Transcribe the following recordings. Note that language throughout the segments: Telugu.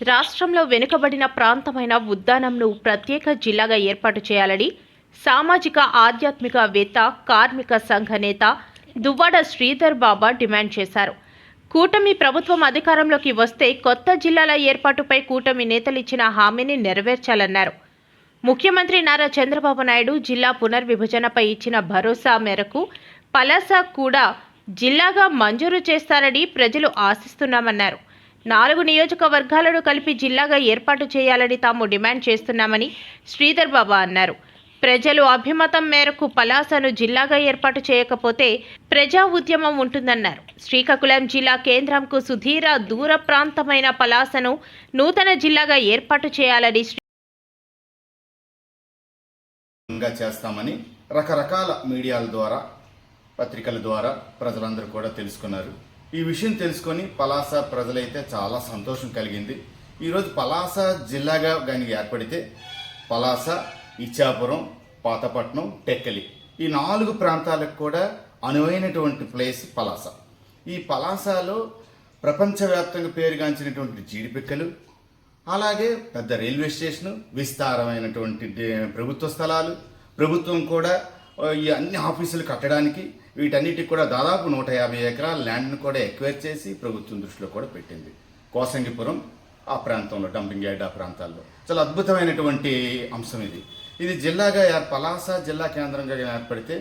రాష్ట్రంలో వెనుకబడిన ప్రాంతమైన ఉద్దానంను ప్రత్యేక జిల్లాగా ఏర్పాటు చేయాలని సామాజిక ఆధ్యాత్మికవేత్త కార్మిక సంఘ నేత దువ్వాడ శ్రీధర్ బాబా డిమాండ్ చేశారు. కూటమి ప్రభుత్వం అధికారంలోకి వస్తే కొత్త జిల్లాల ఏర్పాటుపై కూటమి నేతలు ఇచ్చిన హామీని నెరవేర్చాలన్నారు. ముఖ్యమంత్రి నారా చంద్రబాబు నాయుడు జిల్లా పునర్విభజనపై ఇచ్చిన భరోసా మేరకు పలాస కూడా జిల్లాగా మంజూరు చేస్తారని ప్రజలు ఆశిస్తున్నామన్నారు. నాలుగు నియోజకవర్గాలను కలిపి జిల్లాగా ఏర్పాటు చేయాలని తాము డిమాండ్ చేస్తున్నామని శ్రీధర్ బాబా అన్నారు. ప్రజలు అభిమతం మేరకు పలాసను జిల్లాగా ఏర్పాటు చేయకపోతే ప్రజా ఉద్యమం ఉంటుందన్నారు. శ్రీకాకుళం జిల్లా కేంద్రంకు సుధీర దూర ప్రాంతమైన పలాసను నూతన జిల్లాగా ఏర్పాటు చేయాలని చేస్తామని రకరకాల మీడియాల ద్వారా పత్రికల ద్వారా ప్రజలందరూ కూడా తెలుసుకున్నారు. ఈ విషయం తెలుసుకొని పలాస ప్రజలైతే చాలా సంతోషం కలిగింది. ఈరోజు పలాస జిల్లాగా కానీ ఏర్పడితే పలాస ఇచ్చాపురం పాతపట్నం టెక్కలి ఈ నాలుగు ప్రాంతాలకు కూడా అనువైనటువంటి ప్లేస్ పలాస. ఈ పలాసలో ప్రపంచవ్యాప్తంగా పేరుగాంచినటువంటి జీడిపిక్కలు అలాగే పెద్ద రైల్వే స్టేషను విస్తారమైనటువంటి ప్రభుత్వ స్థలాలు ప్రభుత్వం కూడా ఈ అన్ని ఆఫీసులు కట్టడానికి వీటన్నిటికి కూడా దాదాపు నూట యాభై ఎకరాల ల్యాండ్ను కూడా ఎక్వైర్ చేసి ప్రభుత్వం దృష్టిలో కూడా పెట్టింది. కోసంగిపురం ఆ ప్రాంతంలో డంపింగ్ యార్డ్ ఆ ప్రాంతాల్లో. చాలా అద్భుతమైనటువంటి అంశం ఇది. ఇది జిల్లాగా పలాస జిల్లా కేంద్రంగా ఏర్పడితే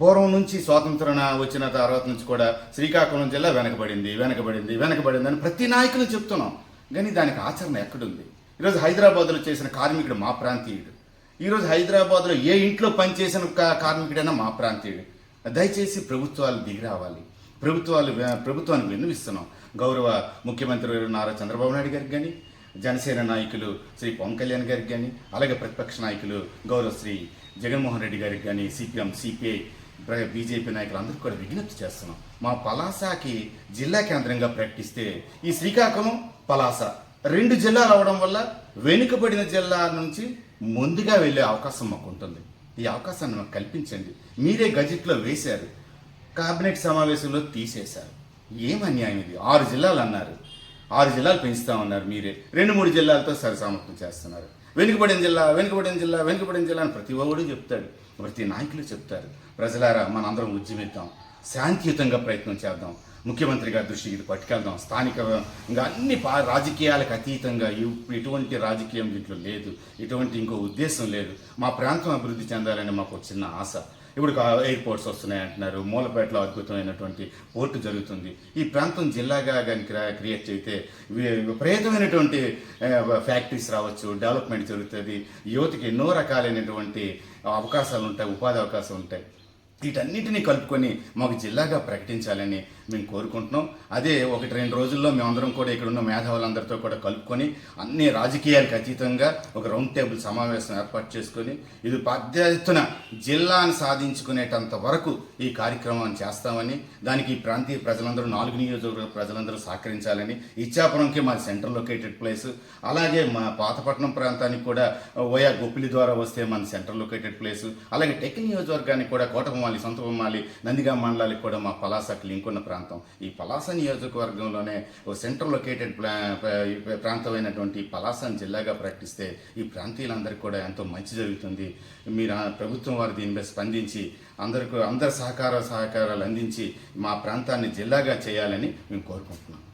పూర్వం నుంచి స్వాతంత్రణ వచ్చిన తర్వాత నుంచి కూడా శ్రీకాకుళం జిల్లా వెనకబడింది వెనకబడింది వెనకబడింది అని ప్రతి నాయకులు చెప్తున్నాం. కానీ దానికి ఆచరణ ఎక్కడుంది? ఈరోజు హైదరాబాద్లో చేసిన కార్మికుడు మా ప్రాంతీయుడు. ఈరోజు హైదరాబాద్లో ఏ ఇంట్లో పనిచేసిన కార్మికుడైనా మా ప్రాంతీయుడు. దయచేసి ప్రభుత్వాలు దిగి రావాలి. ప్రభుత్వాలు ప్రభుత్వానికి విన్నవిస్తున్నాం. గౌరవ ముఖ్యమంత్రి నారా చంద్రబాబు నాయుడు గారికి కానీ జనసేన నాయకులు శ్రీ పవన్ కళ్యాణ్ గారికి కానీ అలాగే ప్రతిపక్ష నాయకులు గౌరవ శ్రీ జగన్మోహన్ రెడ్డి గారికి కానీ సిపిఎం సిపిఐ బీజేపీ నాయకులు అందరికీ కూడా విజ్ఞప్తి చేస్తున్నాం. మా పలాసకి జిల్లా కేంద్రంగా ప్రకటిస్తే ఈ శ్రీకాకుళం పలాస. రెండు జిల్లాలు అవడం వల్ల వెనుకబడిన జిల్లా నుంచి ముందుగా వెళ్ళే అవకాశం మాకు ఉంటుంది. ఈ అవకాశాన్ని మాకు కల్పించండి. మీరే గజెట్లో వేశారు. కేబినెట్ సమావేశంలో తీసేశారు. ఏం అన్యాయం ఇది? ఆరు జిల్లాలు అన్నారు. ఆరు జిల్లాలు పెంచుతామన్నారు మీరే. రెండు మూడు జిల్లాలతో సరిసమర్థం చేస్తున్నారు. వెనుకబడిన జిల్లా వెనుకబడిన జిల్లా వెనుకబడిన జిల్లా అని ప్రతి ఒక్కడు చెప్తాడు. ప్రతి నాయకులు చెప్తారు. ప్రజలారా మనందరం ఉద్యమిద్దాం. శాంతియుతంగా ప్రయత్నం చేద్దాం. ముఖ్యమంత్రి గారి దృష్టికి ఇది పట్టుకెళ్దాం. స్థానిక ఇంకా అన్ని పా రాజకీయాలకు అతీతంగా ఎటువంటి రాజకీయం దీంట్లో లేదు. ఎటువంటి ఇంకో ఉద్దేశం లేదు. మా ప్రాంతం అభివృద్ధి చెందాలని మాకు ఒక చిన్న ఆశ. ఇప్పుడు ఎయిర్పోర్ట్స్ వస్తున్నాయి అంటున్నారు. మూలపేటలో అద్భుతమైనటువంటి పోర్టు జరుగుతుంది. ఈ ప్రాంతం జిల్లాగా కానీ క్రియేట్ చేస్తే వి- విపరీతమైనటువంటి ఫ్యాక్టరీస్ రావచ్చు డెవలప్మెంట్ జరుగుతుంది. యువతకి ఎన్నో రకాలైనటువంటి అవకాశాలు ఉంటాయి ఉపాధి అవకాశాలు ఉంటాయి. వీటన్నిటిని కలుపుకొని మాకు జిల్లాగా ప్రకటించాలని మేము కోరుకుంటున్నాం. అదే ఒకటి రెండు రోజుల్లో మేమందరం కూడా ఇక్కడ ఉన్న మేధావులందరితో కూడా కలుపుకొని అన్ని రాజకీయాలకు అతీతంగా ఒక రౌండ్ టేబుల్ సమావేశం ఏర్పాటు చేసుకొని ఇది పెద్ద ఎత్తున జిల్లాను సాధించుకునేటంత వరకు ఈ కార్యక్రమాన్ని చేస్తామని దానికి ఈ ప్రాంతీయ ప్రజలందరూ నాలుగు నియోజకవర్గ ప్రజలందరూ సహకరించాలని ఇచ్చాపురంకి మా సెంటర్ లొకేటెడ్ ప్లేస్. అలాగే మా పాతపట్నం ప్రాంతానికి కూడా ఓయా గొప్పిలి ద్వారా వస్తే మన సెంటర్ లొకేటెడ్ ప్లేస్. అలాగే టెక్ నియోజకవర్గానికి కూడా బొమ్మాలి సొంత బొమ్మాలి నందిగా మండలానికి కూడా మా పలాసకి లింక్ ఉన్న ప్రాంతం. ఈ పలాస నియోజకవర్గంలోనే ఓ సెంట్రల్ లొకేటెడ్ ప్రాంతమైనటువంటి పలాసని జిల్లాగా ప్రకటిస్తే ఈ ప్రాంతీయులందరికీ కూడా ఎంతో మంచి జరుగుతుంది. మీరు ఆ ప్రభుత్వం వారు దీనిపై స్పందించి అందరికీ అందరి సహకార సహకారాలు అందించి మా ప్రాంతాన్ని జిల్లాగా చేయాలని మేము కోరుకుంటున్నాం.